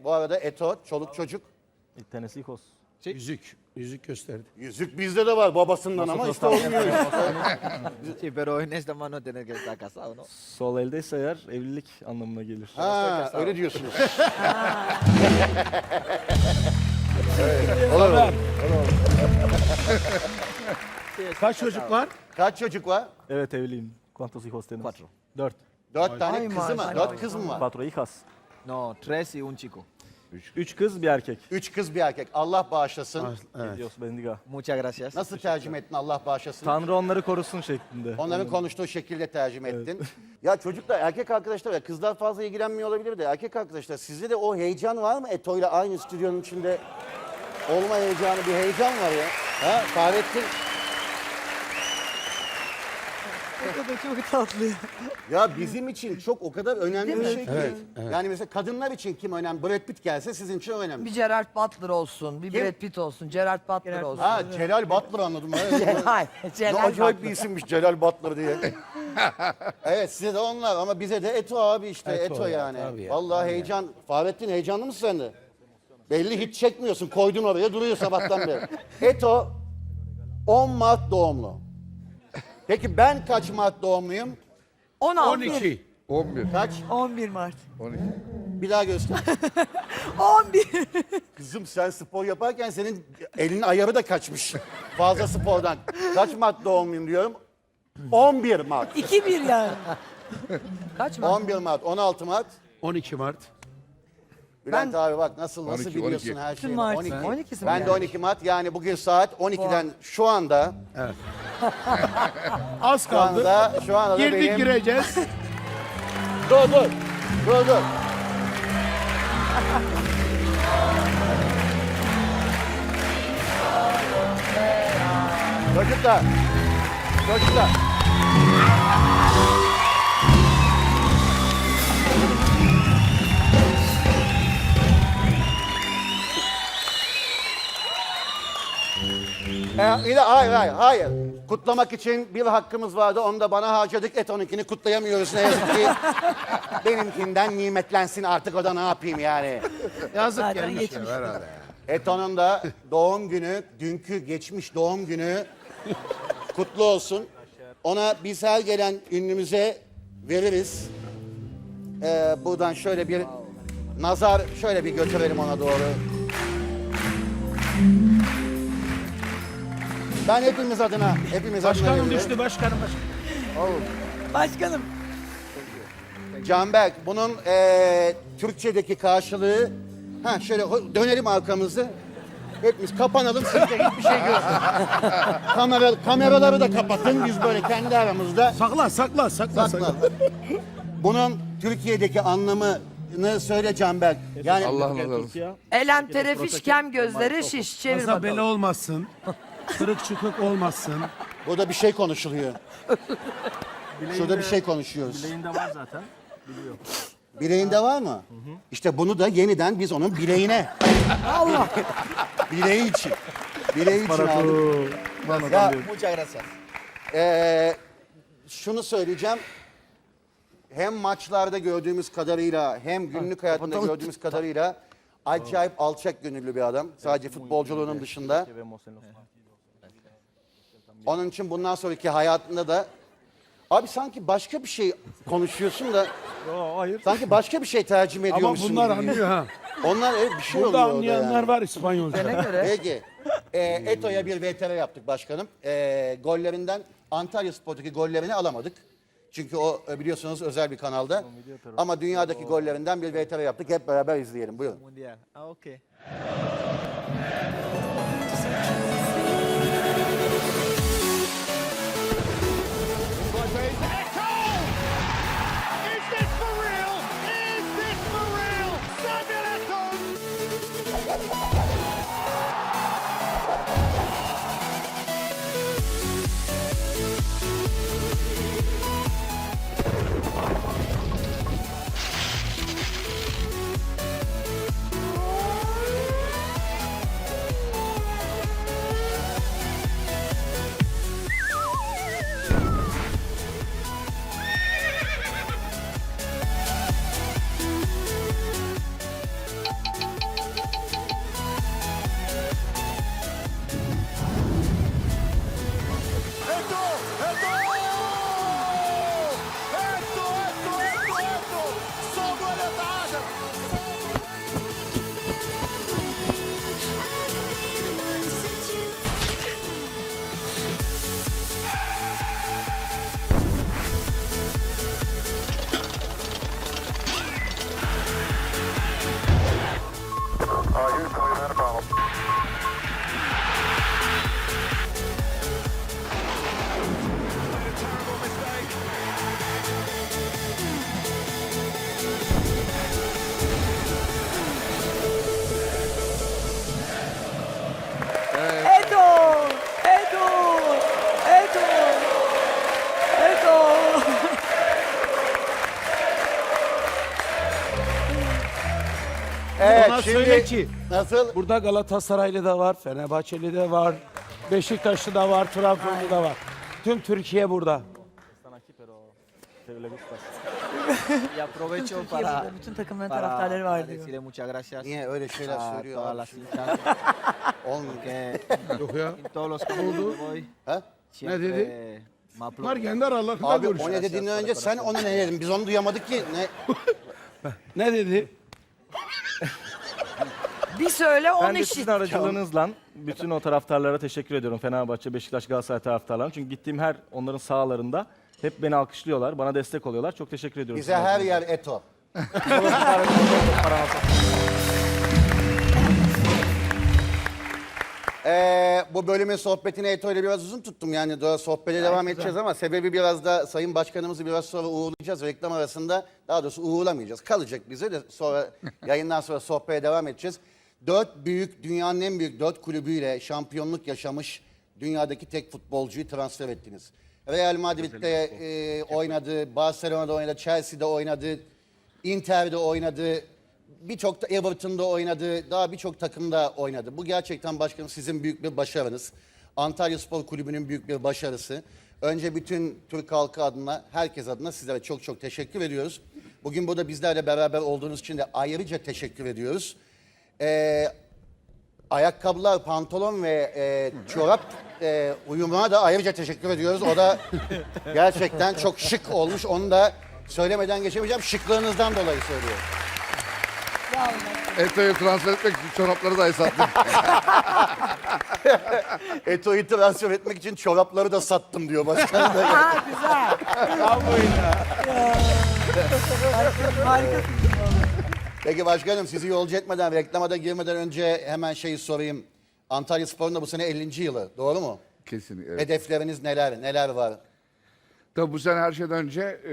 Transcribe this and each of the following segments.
Bu arada Eto, çoluk çocuk. Y tenés hijos. Yüzük. Yüzük gösterdi. Yüzük bizde de var babasından ama işte olmuyor. Sí, pero en esta mano tener que estar casado, ¿no? Sol eldeyse eğer evlilik anlamına gelir. Ha, öyle diyorsunuz. Evet, olur, olur. Kaç çocuk var? Kaç çocuk var? Evet evliyim. ¿Cuántos hijos tenés? Cuatro. Dört. Dört tane kızı mı? Dört kız mı var? Cuatro hijas. No, tres y un chico. Üç kız bir erkek. Üç kız bir erkek. Allah bağışlasın. Evet. Dios bendiga. Muchas gracias. Nasıl tercüme ettin Allah bağışlasın? Tanrı onları korusun şeklinde. Onların konuştuğu şekilde tercüme ettin. Ya çocuklar, erkek arkadaşlar ya kızlar fazla ilgilenmiyor olabilir de erkek arkadaşlar sizde de o heyecan var mı Eto ile aynı stüdyonun içinde olma heyecanı bir heyecan var ya. Ha Fahrettin çok tatlı. ya bizim için çok o kadar önemli bir şey ki. Yani mesela kadınlar için kim önemli? Brad Pitt gelse sizin için o önemli. Bir Gerard Butler olsun, bir Kim? Brad Pitt olsun, Gerard Butler olsun. Ha Celal Butler anladım. Evet. Hayır, Ne Celal acayip bir Butler. isimmiş Celal Butler diye. evet size de onlar ama bize de Eto abi işte Eto, Eto ya, yani. tabii ya, Vallahi heyecan. Fahrettin heyecanlı mısın sen de? Belli hiç çekmiyorsun. Koydun oraya duruyor sabahtan beri. Eto 10 Mart doğumlu. Peki ben kaç Mart doğumluyum? 16. 12. 11. Kaç? 11 Mart. 12. Bir daha göster. 11. Kızım sen spor yaparken senin elinin ayarı da kaçmış. Fazla spordan. Kaç Mart doğumluyum diyorum. 11 Mart. 2-1 yani. Kaç Mart? 11 Mart, 16 Mart. 12 Mart. Bülent abi bak nasıl nasıl 12, biliyorsun 12. her şeyi. Mart. 12. 12'si mi Ben de yani? 12 Mart yani bugün saat 12'den şu anda Az şu kaldı. anda şu anda da Girdik benim... gireceğiz. Dur dur. Dur dur. Çocuklar. Çocuklar. Ee, de- hayır hayır hayır. Kutlamak için bir hakkımız vardı. Onu da bana harcadık. Et 12'ni kutlayamıyoruz ne yazık ki. Benimkinden nimetlensin artık o da ne yapayım yani. Yazık Zaten gelmiş. geçmiş. Herhalde. Eto'nun da doğum günü, dünkü geçmiş doğum günü kutlu olsun. Ona biz her gelen ünlümüze veririz. Ee, buradan şöyle bir nazar şöyle bir götürelim ona doğru. Ben hepimiz adına, hepimiz adına Başkanım veriyorum. düştü başkanım. başkanım. Başkanım. Canberk bunun eee, Türkçedeki karşılığı ha şöyle ho- dönelim arkamızı. Hepimiz kapanalım siz de hiçbir şey görmeyin. Kamera, kameraları da kapatın biz böyle kendi aramızda Sakla sakla sakla. sakla. sakla. Bunun Türkiye'deki anlamını söyle Canberk. Yani Allah razı olsun. Türkiye. Elem terefiş, kem gözleri şiş. Çevir Fazla bela bakalım. olmasın. Kırık çıkık olmasın. burada bir şey konuşuluyor. Şurada bir şey konuşuyoruz. Bileğinde var zaten. Biliyor. Bileğinde var mı? İşte bunu da yeniden biz onun bileğine. Allah. Bileği için. Bileği için aldık. Ya, Muchas gracias. Ee, şunu söyleyeceğim. Hem maçlarda gördüğümüz kadarıyla hem günlük hayatında gördüğümüz kadarıyla acayip alçak gönüllü bir adam. Sadece futbolculuğunun dışında. Que vemos en los Onun için bundan sonraki hayatında da Abi sanki başka bir şey konuşuyorsun da Yo, hayır. sanki başka bir şey tercih Ama ediyormuşsun bunlar gibi. anlıyor ha. Onlar evet bir şey Burada oluyor orada anlayanlar yani. var İspanyolca. Ne göre? Peki. Ee, Eto'ya bir VTR yaptık başkanım. Ee, gollerinden Antalya Spor'daki gollerini alamadık. Çünkü o e, biliyorsunuz özel bir kanalda. Ama dünyadaki gollerinden bir VTR yaptık. Hep beraber izleyelim. Buyurun. Mundial. Ah, ok. Evet Ona şimdi söyle ki nasıl? burada Galatasaraylı da var, Fenerbahçeli de var, Beşiktaşlı da var, Trabzonlu da var. Tüm Türkiye burada. Y aprovecho para, burada bütün takımların para, taraftarları para var diyor. decirle muchas gracias Niye öyle şeyler a söylüyor todas abi? las hinchas Olmuyor. que Yok ya. en todos los campos voy Ha? siempre dedi? me Bunlar aplauden. kendi aralarında Abi o ne dediğinden önce sen ona ne dedin? Biz onu duyamadık ki. Ne? Ne dedi? Bir söyle on Ben de eşit. sizin aracılığınızla bütün o taraftarlara teşekkür ediyorum. Fenerbahçe, Beşiktaş, Galatasaray taraftarlarına. Çünkü gittiğim her onların sahalarında hep beni alkışlıyorlar, bana destek oluyorlar. Çok teşekkür ediyorum. Bize her yer Eto. Ee, bu bölümün sohbetini Eto ile biraz uzun tuttum yani daha sohbete devam edeceğiz ama sebebi biraz da Sayın Başkanımızı biraz sonra uğurlayacağız. Reklam arasında daha doğrusu uğurlamayacağız. Kalacak bize de sonra yayından sonra sohbete devam edeceğiz. Dört büyük, dünyanın en büyük dört kulübüyle şampiyonluk yaşamış dünyadaki tek futbolcuyu transfer ettiniz. Real Madrid'de e, oynadı, Barcelona'da oynadı, Chelsea'de oynadı, Inter'de oynadı, birçok da Everton'da oynadı, daha birçok takımda oynadı. Bu gerçekten başkanım sizin büyük bir başarınız. Antalya Spor Kulübü'nün büyük bir başarısı. Önce bütün Türk halkı adına, herkes adına sizlere çok çok teşekkür ediyoruz. Bugün burada bizlerle beraber olduğunuz için de ayrıca teşekkür ediyoruz. Ee, ayakkabılar, pantolon ve e, çorap e, uyumuna da ayrıca teşekkür ediyoruz. O da gerçekten çok şık olmuş. Onu da söylemeden geçemeyeceğim. Şıklığınızdan dolayı söylüyorum. Eto'yu transfer etmek için çorapları da sattım. Eto'yu transfer etmek için çorapları da sattım diyor başkan. da. Ha güzel. Harikasın. Peki başkanım sizi yolcu etmeden, reklama da girmeden önce hemen şeyi sorayım. Antalya Spor'un da bu sene 50. yılı. Doğru mu? Kesinlikle. Evet. Hedefleriniz neler? Neler var? Tabii bu sene her şeyden önce e,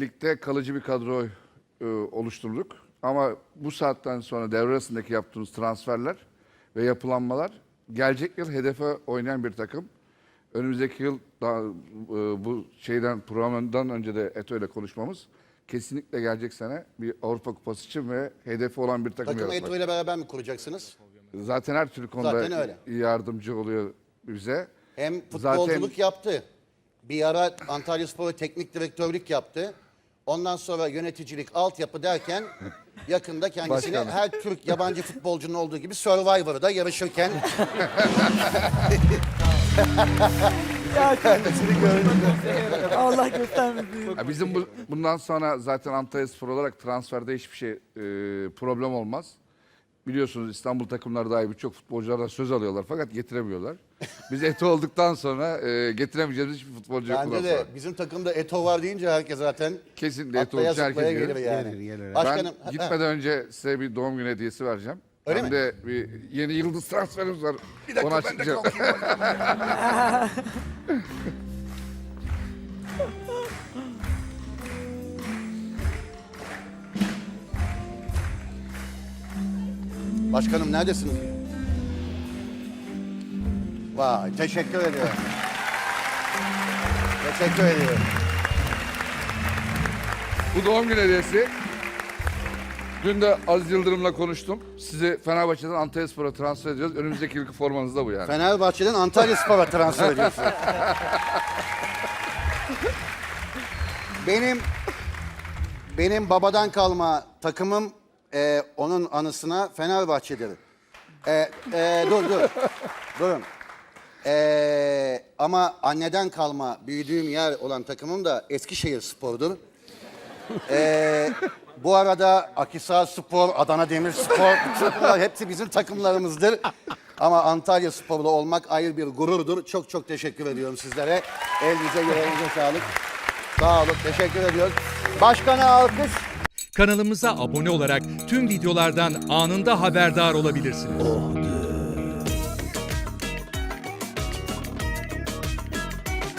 ligde kalıcı bir kadro e, oluşturduk. Ama bu saatten sonra devre arasındaki yaptığımız transferler ve yapılanmalar gelecek yıl hedefe oynayan bir takım. Önümüzdeki yıl daha, e, bu şeyden programından önce de Eto ile konuşmamız kesinlikle gelecek sene bir Avrupa Kupası için ve hedefi olan bir takım Takımı yaratmak. Eto ile beraber mi kuracaksınız? Zaten her türlü konuda Zaten öyle. yardımcı oluyor bize. Hem futbolculuk yaptı. Bir ara Antalya Spor'a teknik direktörlük yaptı. Ondan sonra yöneticilik, altyapı derken yakında kendisini Başkanım. her Türk yabancı futbolcunun olduğu gibi Survivor'da yarışırken kendisini gördüm. Allah göstermesin. Ya bizim bu, bundan sonra zaten Antalya Spor olarak transferde hiçbir şey e, problem olmaz. Biliyorsunuz İstanbul takımları dahi birçok futbolculardan söz alıyorlar fakat getiremiyorlar. Biz eti olduktan sonra e, getiremeyeceğimiz hiçbir futbolcu yok bundan Bence de sonra. bizim takımda Eto var deyince herkes zaten Kesinlikle eti atlaya olmuş herkes zıplaya gelir. gelir yani. Gelir, gelir. Başkanım, Ben gitmeden önce size bir doğum günü hediyesi vereceğim. Öyle Hem mi? de bir yeni yıldız transferimiz var. Bir dakika Onu açıklayacağım. Başkanım neredesiniz? Vay teşekkür ediyorum. teşekkür ediyorum. Bu doğum günü hediyesi. Dün de Aziz Yıldırım'la konuştum. Sizi Fenerbahçe'den Antalya Spor'a transfer ediyoruz. Önümüzdeki yılki formanız da bu yani. Fenerbahçe'den Antalya Spor'a transfer ediyorsun. benim benim babadan kalma takımım e, onun anısına Fenerbahçe'dir. E, e, dur dur. Durun. E, ama anneden kalma büyüdüğüm yer olan takımım da Eskişehir Spor'dur. E, bu arada Akhisar Spor, Adana Demirspor, hepsi bizim takımlarımızdır. Ama Antalya Spor'da olmak ayrı bir gururdur. Çok çok teşekkür ediyorum sizlere. Elinize yüreğinize sağlık. Sağ olun, teşekkür ediyoruz. Başkana alkış. Kanalımıza abone olarak tüm videolardan anında haberdar olabilirsiniz.